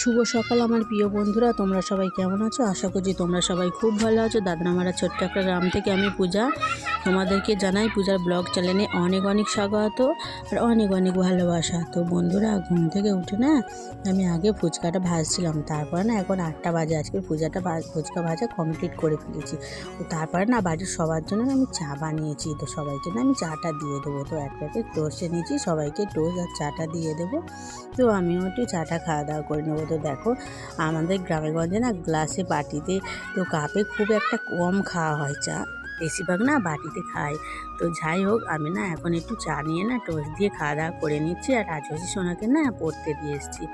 শুভ সকাল আমার প্রিয় বন্ধুরা, তোমরা সবাই কেমন আছো? আশা করছি তোমরা সবাই খুব ভালো আছো। দাদনামারা ছোট্ট একটা গ্রাম থেকে আমি পূজা। তোমাদেরকে জানাই পূজার ব্লগ চ্যানেলে অনেক অনেক স্বাগত আর অনেক অনেক ভালোবাসা। তো বন্ধুরা, ঘুম থেকে উঠে না আমি আগে ফুচকাটা ভাজছিলাম। তারপরে না এখন আটটা বাজে, আজকে পূজাটা ফুচকা ভাজা কমপ্লিট করে ফেলেছি। তো তারপরে না বাড়ির সবার জন্য আমি চা বানিয়েছি। তো সবাইকে না আমি চাটা দিয়ে দেবো। তো এক প্যাকেট টোস্ট এনেছি, সবাইকে টোস্ট আর চাটা দিয়ে দেবো। তো আমিও একটু চাটা খাওয়া দাওয়া করে নেব। তো দেখো, আমাদের গ্রামে গঞ্জে না গ্লাসে বাটিতে তো কাপে খুব একটা কম খাওয়া হয় চা। বেশিরভাগ না বাটিতে খাই তো যাই হোক, আমি না এখন একটু চা নিয়ে না টোস্ট দিয়ে খাওয়া দাওয়া করে নিচ্ছি আর রাজহসি সোনাকে না পড়তে দিয়ে এসেছি।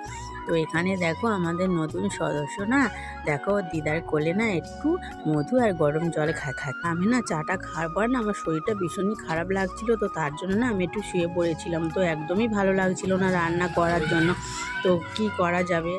তো এখানে দেখো আমাদের নতুন সদস্য না, দেখো দিদার কোলে না একটু মধু আর গরম জল খা খা, আমি না চাটা খাওয়ার পর না আমার শরীরটা ভীষণই খারাপ লাগছিল, তো তার জন্য না আমি একটু শুয়ে পড়েছিলাম, তো একদমই ভালো লাগছিল না রান্না করার জন্য। তো কি করা যাবে?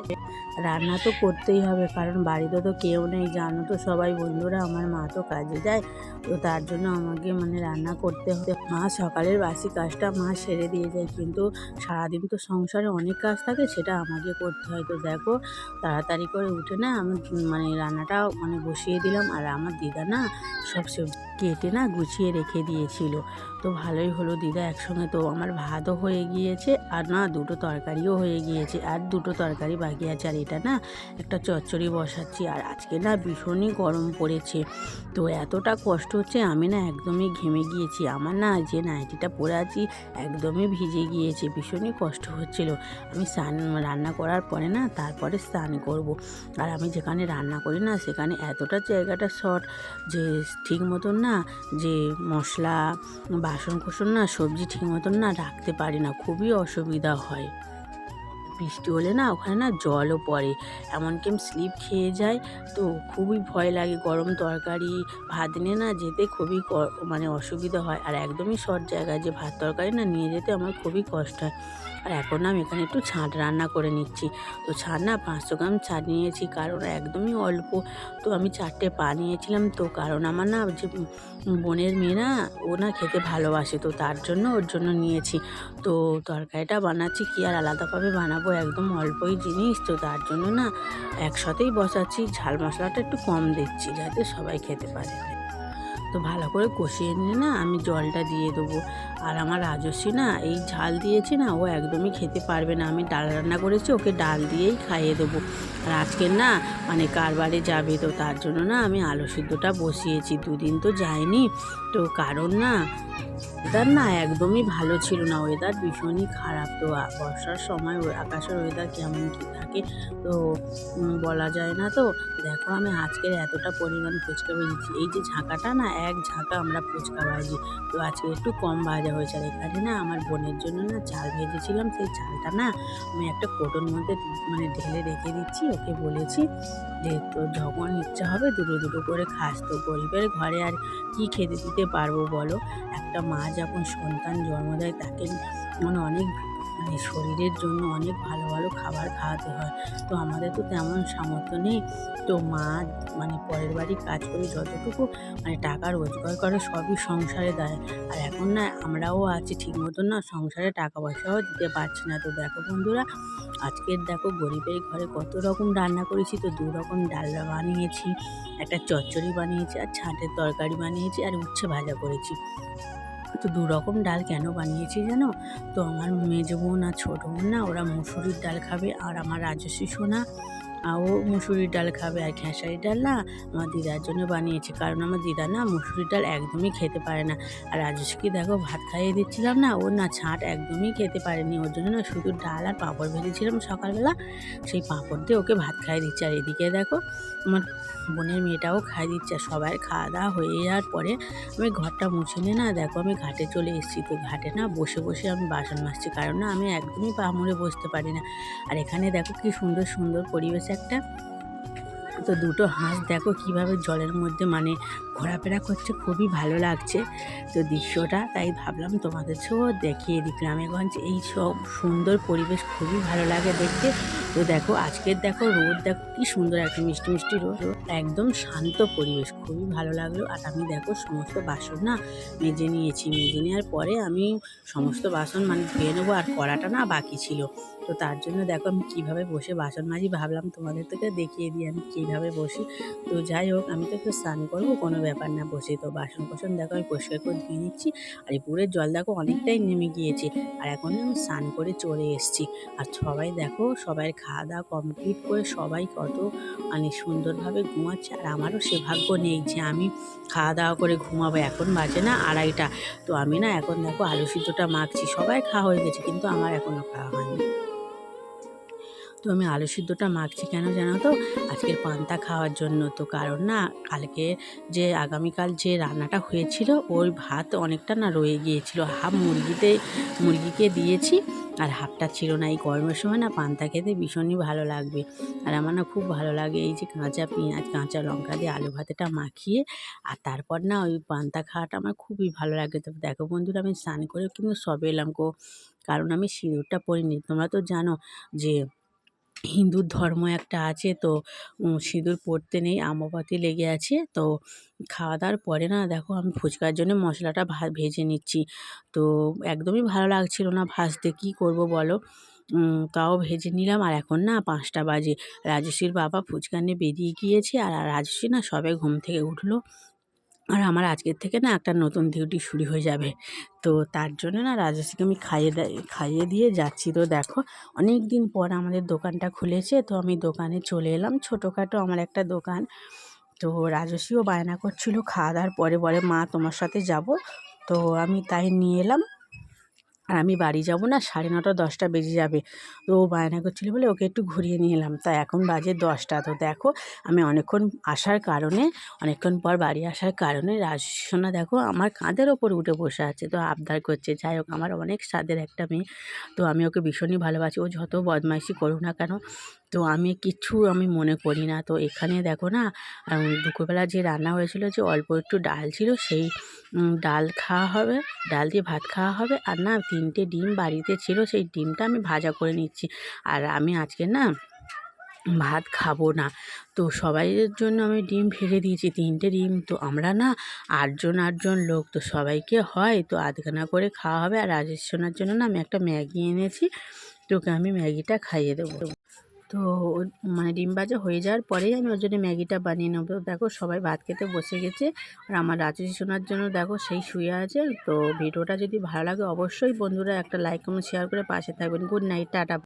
রান্না তো করতেই হবে, কারণ বাড়িতে তো কেউ নেই, জানো তো সবাই বন্ধুরা, আমার মা তো কাজে যায়, তো তার জন্য আমাকে মানে রান্না করতে হতে মা সকালের বাসি কাজটা মা সেরে দিয়ে যায়। কিন্তু সারাদিন তো সংসারে অনেক কাজ থাকে, সেটা আমাকে করতে হয়। তো দেখো, তাড়াতাড়ি করে উঠে না আমি মানে রান্নাটা মানে বসিয়ে দিলাম। আর আমার দিদা না সব সবজি কেটে না গুছিয়ে রেখে দিয়েছিল। তো ভালোই হলো দিদা, একসঙ্গে তো আমার ভাতও হয়ে গিয়েছে, আর না, দুটো তরকারিও হয়ে গিয়েছে, আর দুটো তরকারি বাকি আছে, আর এটা না একটা চচ্চড়ি বসাচ্ছি, আর আজকে না ভীষণই গরম পড়েছে। তো এতটা কষ্ট হচ্ছে, আমি না একদমই ঘেমে গিয়েছি, আমার না যে নাইটিটা পরে আছি একদমই ভিজে গিয়েছে, ভীষণই কষ্ট হচ্ছিল। আমি স্নান, রান্না করার পরে না তারপরে স্নান করব, আর আমি যেখানে রান্না করি না, সেখানে এতটা জায়গাটা শর্ট যে ঠিক মতন না যে মশলা বাসন কুসন না সবজি ঠিক মতন না রাখতে পারি না, খুবই অসুবিধা হয়। বৃষ্টি হলে না ওখানে না জলও পড়ে। এমনকি আমি স্লিপ খেয়ে যাই, তো খুবই ভয় লাগে গরম তরকারি। ভাত নিয়ে না যেতে খুবই মানে অসুবিধা হয়। আর একদমই শর্ট জায়গায় যে ভাত তরকারি না নিয়ে যেতে আমার খুবই কষ্ট হয়। আর এখন আমি এখানে একটু ছাঁট রান্না করে নিচ্ছি। তো ছাড় না পাঁচশো গ্রাম ছাড় নিয়েছি, কারণ একদমই অল্প। তো আমি চারটে পা নিয়েছিলাম, তো কারণ আমার না যে বোনের মেয়ে না, ও না খেতে ভালোবাসে, তো তার জন্য ওর জন্য নিয়েছি। তো তরকারিটা বানাচ্ছি কি আর আলাদাভাবে বানাবো একদম অল্পই জিনিস, তো তার জন্য না একসাথেই বসাচ্ছি, ঝাল মশলাটা একটু কম দিচ্ছি যাতে সবাই খেতে পারে। তো ভালো করে কষিয়ে নিয়ে না আমি জলটা দিয়ে দেবো। আর আমার রাজস্বী না এই ঝাল দিয়েছি না, ও একদমই খেতে পারবে না। আমি ডাল রান্না করেছি, ওকে ডাল দিয়েই খাইয়ে দেবো। আর আজকের না মানে কারবারে যাবে তো তার জন্য না আমি আলু সিদ্ধটা বসিয়েছি, দুদিন তো যায়নি। তো কারণ না ওয়েদার না একদমই ভালো ছিল না ওয়েদার ভীষণই খারাপ। তো বর্ষার সময় আকাশের ওয়েদার কেমন কী? থাকে। তো বলা যায় না তো? দেখো আমি আজকের এতটা পরিমাণ ফুচকা ভেজেছি এই যে ঝাঁকাটা না, এক ঝাঁকা আমরা ফুচকা ভাজি তো আজকে একটু কম ভাজা হয়েছে। আর এখানে না আমার বোনের জন্য না চাল ভেজেছিলাম। সেই চালটা না আমি একটা কোটোর মধ্যে মানে ঢেলে রেখে দিচ্ছি। ওকে বলেছি যে তো যখন ইচ্ছা হবে দুটো দুটো করে খাস তো গরিবের ঘরে। আর কি খেতে দিতে পারব বলো? একটা মা যখন সন্তান জন্ম দেয়, তাকে মানে অনেক মানে শরীরের জন্য অনেক ভালো ভালো খাবার খাওয়াতে হয়। তো আমাদের তো তেমন সামর্থ্য নেই। তো মা মানে পরের বাড়ি কাজ করে যতটুকু মানে টাকা রোজগার করে সবই সংসারে দেয়। আর এখন না আমরাও আছি ঠিক মতন না, সংসারে টাকা পয়সাও দিতে পারছি না। তো দেখো বন্ধুরা আজকের দেখো গরিবের ঘরে কত রকম রান্না করেছি। তো দু রকম ডাল বানিয়েছি, একটা চচ্চড়ি বানিয়েছি, আর ছাঁটের তরকারি বানিয়েছি, আর উচ্ছে ভাজা করেছি। তো দু রকম ডাল কেন বানিয়েছি যেন তো আমার মেজ বোন আর ছোটো বোন না, ওরা মুসুরির ডাল খাবে আর আমার রাজস্বী সোনা। ও মুসুরির ডাল খাবে আর খেসারির ডাল না আমার দিদার জন্য বানিয়েছি। কারণ আমার দিদা না মুসুরির ডাল একদমই খেতে পারে না। আর রাজস্বীকে দেখো ভাত খাইয়ে দিচ্ছিলাম না ওর না ছাঁট একদমই খেতে পারেনি। ওর জন্য না শুধু ডাল আর পাঁপড় ভেজেছিলাম সকালবেলা। সেই পাঁপড় দিয়ে ওকে ভাত খাইয়ে দিচ্ছে। আর এদিকে দেখো আমার বোনের মেয়েটাও খাইয়ে দিচ্ছে। সবার খাওয়া দাওয়া হয়ে যাওয়ার পরে আমি ঘরটা মুছে নিয়ে না দেখো আমি ঘাটে চলে এসেছি। তো ঘাটে না বসে বসে আমি বাসন মাজছি। কারণ না আমি একদমই পা মুড়ে বসতে পারি না। আর এখানে দেখো কি সুন্দর সুন্দর পরিবেশ একটা। তো দুটো হাঁস দেখো কীভাবে জলের মধ্যে মানে ঘোরাফেরা করছে, খুবই ভালো লাগছে। তো দৃশ্যটা তাই ভাবলাম তোমাদের সব দেখিয়ে দিই গ্রামেগঞ্জ। এই সব সুন্দর পরিবেশ খুবই ভালো লাগে দেখতে। তো দেখো আজকের দেখো রোদ, দেখো কি সুন্দর একটা মিষ্টি মিষ্টি রোদ। একদম শান্ত পরিবেশ, খুবই ভালো লাগল। আর আমি দেখো সমস্ত বাসন না মেজে নিয়েছি, মেজে নেওয়ার পরে আমি সমস্ত বাসন মানে ধুয়ে নেব আর কড়াটা না বাকি ছিল। তো তার জন্য দেখো আমি কীভাবে বসে বাসন মাজি ভাবলাম তোমাদের থেকে দেখিয়ে দিই আমি কীভাবে বসি। তো যাই হোক, আমি তো একটু স্নান করব, কোনো ব্যাপার না, বসে তো বাসন কোসন দেখো আমি পরিষ্কার করে ধুয়ে নিচ্ছি। আর এই পুকুরের জল দেখো অনেকটাই নেমে গিয়েছে। আর এখন আমি স্নান করে চলে এসেছি। আর সবাই দেখো, সবাই খাওয়া দাওয়া কমপ্লিট করে সবাই কত মানে সুন্দরভাবে ঘুমাচ্ছে আর আমারও সে ভাগ্য নেই যে আমি খাওয়া দাওয়া করে ঘুমাবো। এখন বাজে না আড়াইটা। তো আমি না এখন দেখো আলু সিদ্ধটা মাখছি। সবাই খাওয়া হয়ে গেছে কিন্তু আমার এখনও খাওয়া হয়নি। তো আমি আলু সিদ্ধটা মাখছি কেন জানো তো? আজকের পান্তা খাওয়ার জন্য। তো কারণ না কালকে যে আগামীকাল যে রান্নাটা হয়েছিল ওই ভাত অনেকটা না রয়ে গিয়েছিল। হাফ মুরগিতে, মুরগিকে দিয়েছি। আর হাফটা ছিল না, এই গরমের সময় না পান্তা খেতে ভীষণই ভালো লাগবে। আর আমার না খুব ভালো লাগে এই যে কাঁচা পেঁয়াজ, কাঁচা লঙ্কা দিয়ে আলু ভাতেটা মাখিয়ে, আর তারপর না ওই পান্তা খাওয়াটা আমার খুবই ভালো লাগে। তো দেখো বন্ধুরা, আমি স্নান করে কিন্তু সবে এলাম গো। কারণ আমি সিঁদুরটা পরিনি। তোমরা তো জানো যে হিন্দুর ধর্ম একটা আছে, তো সিঁদুর পরতে নেই, আমবাতি লেগে আছে, তো খাওয়া দাওয়ার পরে না, দেখো আমি ফুচকার জন্য মশলাটা ভেজে নিচ্ছি। তো, একদমই ভালো লাগছিল না ভাজতে, কী করব বলো? তাও ভেজে নিলাম, আর এখন না পাঁচটা বাজে। রাজস্বীর বাবা ফুচকা নিয়ে বেরিয়ে গিয়েছে, আর রাজস্বী না সবে ঘুম থেকে উঠল। আর আমার আজকের থেকে না একটা নতুন ডিউটি শুরু হয়ে যাবে। তো তার জন্য না রাজস্বীকে আমি খাইয়ে খাইয়ে দিয়ে যাচ্ছি। তো দেখো অনেক দিন পর আমাদের দোকানটা খুলেছে। তো আমি দোকানে চলে এলাম। ছোটোখাটো আমার একটা দোকান। তো রাজস্বীও বায়না করছিল। খাওয়া দাওয়ার পরে বলে, মা, তোমার সাথে যাব। তো আমি তাই নিয়ে এলাম। আর আমি বাড়ি যাব না, সাড়ে নটা, দশটা বেজে যাবে। তো ও বায়না করছিল বলে ওকে একটু ঘুরিয়ে নিয়ে এলাম। তা এখন বাজে দশটা। তো দেখো, আমি অনেকক্ষণ আসার কারণে, অনেকক্ষণ পর বাড়ি আসার কারণে রাজসোনা দেখো আমার কাঁধের ওপর উঠে বসে আছে। তো আবদার করছে, যাই হোক, আমার অনেক স্বাদের একটা মেয়ে। তো আমি ওকে ভীষণই ভালোবাসি। ও যত বদমাইশি করুক না কেন তো আমি কিচ্ছু আমি মনে করি না। তো এখানে দেখো না দুপুরবেলা যে রান্না হয়েছিল যে অল্প একটু ডাল ছিল, সেই ডাল খাওয়া হবে, ডাল দিয়ে ভাত খাওয়া হবে আর না তিনটে ডিম বাড়িতে ছিল, সেই ডিমটা আমি ভাজা করে নিচ্ছি। আর আমি আজকে না ভাত খাব না। তো সবাইয়ের জন্য আমি ডিম ভেজে দিয়েছি, তিনটে ডিম। তো আমরা না আটজন আটজন লোক, তো সবাইকে হয় তো আধখানা করে খাওয়া হবে। আর রাজেশ জন্য না আমি একটা ম্যাগি এনেছি, তোকে আমি ম্যাগিটা খাইয়ে দেবো। তো মানে ডিম ভাজা হয়ে যাওয়ার পরেই আমি ওর জন্য ম্যাগিটা বানিয়ে নেব। দেখো সবাই ভাত খেতে বসে গেছে আর আমার রাজি শোনার জন্য দেখো সেই শুয়ে আছে। তো ভিডিওটা যদি ভালো লাগে অবশ্যই বন্ধুরা একটা লাইক কমেন্ট শেয়ার করে পাশে থাকবেন। Good night tata.